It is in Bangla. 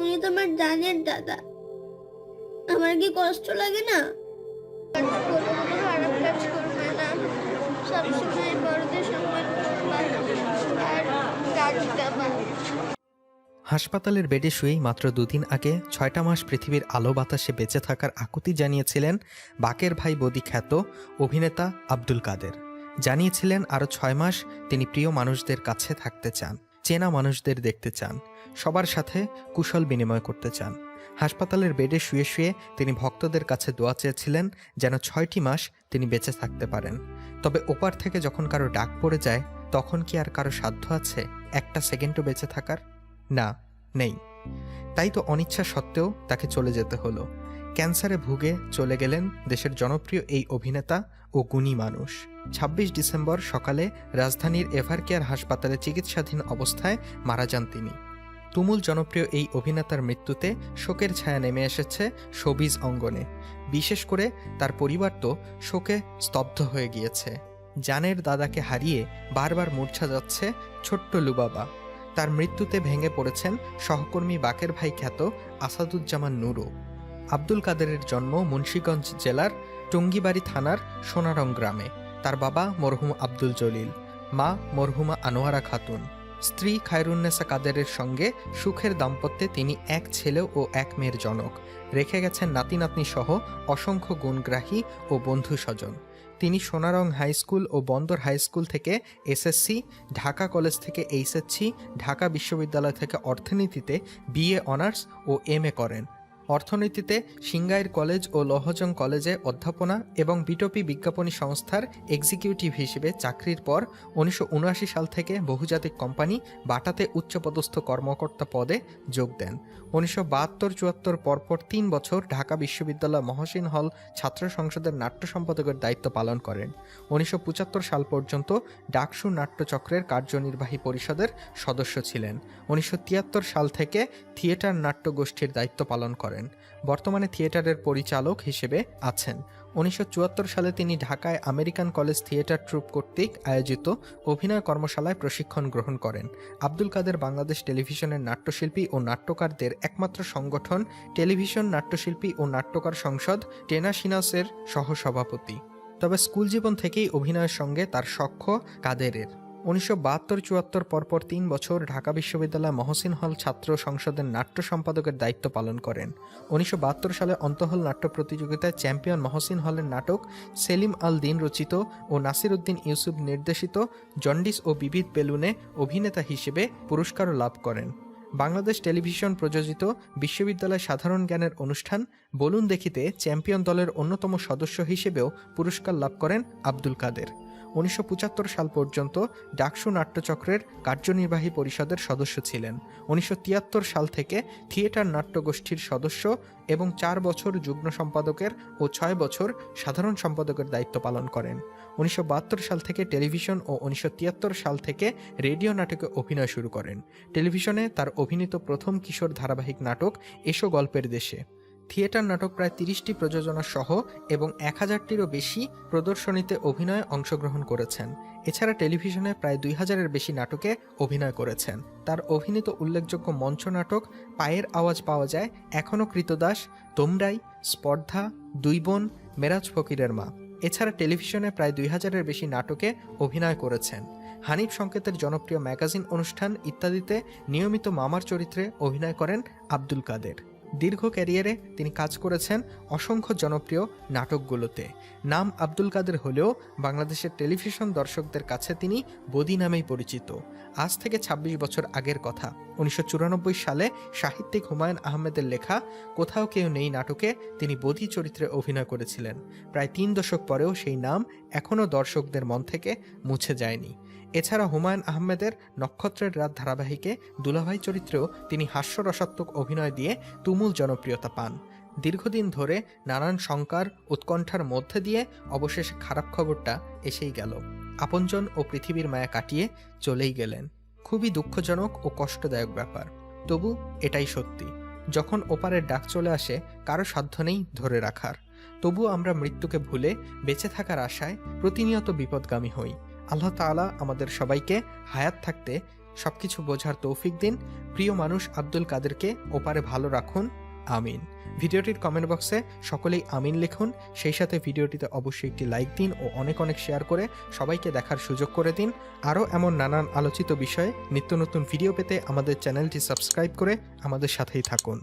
উনি তো আমার জানের দাদা। আমার কি কষ্ট লাগে না? খারাপ কাজ করবে না। সবসময় বড়দের সম্মান আর গাড়ি দেবা হাসপাতালের বেডে শুয়েই মাত্র দুদিন আগে ছয়টা মাস পৃথিবীর আলো বাতাসে বেঁচে থাকার আকুতি জানিয়েছিলেন বাকের ভাই বদি খ্যাত অভিনেতা আব্দুল কাদের। জানিয়েছিলেন আরও ছয় মাস তিনি প্রিয় মানুষদের কাছে থাকতে চান। চেনা মানুষদের দেখতে চান, সবার সাথে কুশল বিনিময় করতে চান। হাসপাতালের বেডে শুয়ে শুয়ে তিনি ভক্তদের কাছে দোয়া চেয়েছিলেন যেন ছয়টি মাস তিনি বেঁচে থাকতে পারেন। তবে ওপার থেকে যখন কারও ডাক পড়ে যায়, তখন কি আর কারও সাধ্য আছে একটা সেকেন্ডও বেঁচে থাকার? না, নেই। তাই তো অনিচ্ছা সত্ত্বেও তাকে চলে যেতে হলো। ক্যান্সারে ভুগে চলে গেলেন দেশের জনপ্রিয় এই অভিনেতা ও গুণী মানুষ। ২৬ ডিসেম্বর সকালে রাজধানীর এভারকেয়ার হাসপাতালে চিকিৎসাধীন অবস্থায় মারা যান তিনি। তুমুল জনপ্রিয় এই অভিনেতার মৃত্যুতে শোকের ছায়া নেমে এসেছে শোবিজ অঙ্গনে। বিশেষ করে তার পরিবার তো শোকে স্তব্ধ হয়ে গিয়েছে। জানের দাদাকে হারিয়ে বারবার মূর্ছা যাচ্ছে ছোট্ট লুবাবা। তার মৃত্যুতে ভেঙে পড়েছেন সহকর্মী বাকের ভাই খ্যাত আসাদুজ্জামান নুরু। আব্দুল কাদেরের জন্ম মুন্সীগঞ্জ জেলার টঙ্গিবাড়ি থানার সোনারং গ্রামে। তার বাবা মরহুম আব্দুল জলিল, মা মরহুমা আনোয়ারা খাতুন। স্ত্রী খায়রুন্নেসা কাদেরের সঙ্গে সুখের দাম্পত্যে তিনি এক ছেলে ও এক মেয়ের জনক। রেখে গেছেন নাতি নাতনি সহ অসংখ্য গুণগ্রাহী ও বন্ধু স্বজন। তিনি সোনারং হাই স্কুল ও বন্দর হাই স্কুল থেকে এসএসসি, ঢাকা কলেজ থেকে এইচএসসি, ঢাকা বিশ্ববিদ্যালয় থেকে অর্থনীতিতে বিএ অনার্স ও এম করেন। অর্থনীতিতে সিঙ্গাইর কলেজ ও লহজং কলেজে অধ্যাপনা এবং বিটপি বিজ্ঞাপনী সংস্থার এক্সিকিউটিভ হিসেবে চাকরির পর উনিশশো উনআশি সাল থেকে বহুজাতিক কোম্পানি বাটাতে উচ্চপদস্থ কর্মকর্তা পদে যোগ দেন। উনিশশো বাহাত্তর চুয়াত্তর পরপর তিন বছর ঢাকা বিশ্ববিদ্যালয় মহসিন হল ছাত্র সংসদের নাট্য সম্পাদকের দায়িত্ব পালন করেন। উনিশশো পঁচাত্তর সাল পর্যন্ত ডাকসু নাট্যচক্রের কার্যনির্বাহী পরিষদের সদস্য ছিলেন। উনিশশো তিয়াত্তর সাল থেকে থিয়েটার নাট্য গোষ্ঠীর দায়িত্ব পালন করেন। বর্তমানে থিয়েটারের পরিচালক হিসেবে আছেন। উনিশশো চুয়াত্তর সালে তিনি ঢাকায় আমেরিকান কলেজ থিয়েটার ট্রুপ কর্তৃক আয়োজিত অভিনয় কর্মশালায় প্রশিক্ষণ গ্রহণ করেন। আব্দুল কাদের বাংলাদেশ টেলিভিশনের নাট্যশিল্পী ও নাট্যকারদের একমাত্র সংগঠন টেলিভিশন নাট্যশিল্পী ও নাট্যকার সংসদ টেনাসিনাসের সহসভাপতি। তবে স্কুল জীবন থেকেই অভিনয়ের সঙ্গে তার সখ্য কাদেরের। উনিশশো বাহাত্তর চুয়াত্তর পরপর তিন বছর ঢাকা বিশ্ববিদ্যালয় মহসিন হল ছাত্র সংসদের নাট্য সম্পাদকের দায়িত্ব পালন করেন। উনিশশো বাহাত্তর সালে অন্তহল নাট্য প্রতিযোগিতায় চ্যাম্পিয়ন মহসিন হলের নাটক সেলিম আল দিন রচিত ও নাসির উদ্দিন ইউসুফ নির্দেশিত জন্ডিস ও বিবিধ বেলুনে অভিনেতা হিসেবে পুরস্কারও লাভ করেন। বাংলাদেশ টেলিভিশন প্রযোজিত বিশ্ববিদ্যালয় সাধারণ জ্ঞানের অনুষ্ঠান বলুন দেখিতে চ্যাম্পিয়ন দলের অন্যতম সদস্য হিসেবেও পুরস্কার লাভ করেন আব্দুল কাদের। উনিশশো পঁচাত্তর সাল পর্যন্ত ডাকসু নাট্যচক্রের কার্যনির্বাহী পরিষদের সদস্য ছিলেন। উনিশশো তিয়াত্তর সাল থেকে থিয়েটার নাট্যগোষ্ঠীর সদস্য এবং চার বছর যুগ্ম সম্পাদকের ও ছয় বছর সাধারণ সম্পাদকের দায়িত্ব পালন করেন। উনিশশো বাহাত্তর সাল থেকে টেলিভিশন ও উনিশশো তিয়াত্তর সাল থেকে রেডিও নাটকে অভিনয় শুরু করেন। টেলিভিশনে তার অভিনীত প্রথম কিশোর ধারাবাহিক নাটক এসো গল্পের দেশে। থিয়েটার নাটক প্রায় তিরিশটি প্রযোজনা সহ এবং এক হাজারটিরও বেশি প্রদর্শনীতে অভিনয়ে অংশগ্রহণ করেছেন। এছাড়া টেলিভিশনে প্রায় দুই হাজারের বেশি নাটকে অভিনয় করেছেন। তার অভিনীত উল্লেখযোগ্য মঞ্চ নাটক পায়ের আওয়াজ পাওয়া যায় এখনও কৃতদাস, তোমরাই, স্পর্ধা, দুই বোন, মেরাজ ফকিরের মা। এছাড়া টেলিভিশনে প্রায় দুই হাজারের বেশি নাটকে অভিনয় করেছেন। হানিফ সংকেতের জনপ্রিয় ম্যাগাজিন অনুষ্ঠান ইত্যাদিতে নিয়মিত মামার চরিত্রে অভিনয় করেন আব্দুল কাদের। দীর্ঘ ক্যারিয়ারে তিনি কাজ করেছেন অসংখ্য জনপ্রিয় নাটকগুলোতে। নাম আব্দুল কাদের হলেও বাংলাদেশের টেলিভিশন দর্শকদের কাছে তিনি বদি নামেই পরিচিত। আজ থেকে ২৬ বছর আগের কথা। উনিশশো চুরানব্বই সালে সাহিত্যিক হুমায়ুন আহমেদের লেখা কোথাও কেউ নেই নাটকে তিনি বদি চরিত্রে অভিনয় করেছিলেন। প্রায় তিন দশক পরেও সেই নাম এখনও দর্শকদের মন থেকে মুছে যায়নি। এছাড়া হুমায়ুন আহমেদের নক্ষত্রের রাত ধারাবাহিকে দুলাভাই চরিত্রেও তিনি হাস্যরসাত্মক অভিনয় দিয়ে তুমুল জনপ্রিয়তা পান। দীর্ঘদিন ধরে নানান শঙ্কার উৎকণ্ঠার মধ্যে দিয়ে অবশেষে খারাপ খবরটা এসেই গেল। আপনজন ও পৃথিবীর মায়া কাটিয়ে চলেই গেলেন। খুবই দুঃখজনক ও কষ্টদায়ক ব্যাপার। তবু এটাই সত্যি, যখন ওপারের ডাক চলে আসে, কারও সাধ্য নেই ধরে রাখার। তবু আমরা মৃত্যুকে ভুলে বেঁচে থাকার আশায় প্রতিনিয়ত বিপদগামী হই। আল্লাহ তাআলা আমাদের সবাইকে হায়াত থাকতে সব কিছু বোঝার তৌফিক দিন। প্রিয় মানুষ আব্দুল কাদেরকে ওপারে ভালো রাখুন। আমিন। ভিডিওটির কমেন্ট বক্সে সকলেই আমিন লিখুন। সেই সাথে ভিডিওটিতে অবশ্যই একটি লাইক দিন ও অনেক অনেক শেয়ার করে সবাইকে দেখার সুযোগ করে দিন। আরও এমন নানান আলোচিত বিষয়ে নিত্য নতুন ভিডিও পেতে আমাদের চ্যানেলটি সাবস্ক্রাইব করে আমাদের সাথেই থাকুন।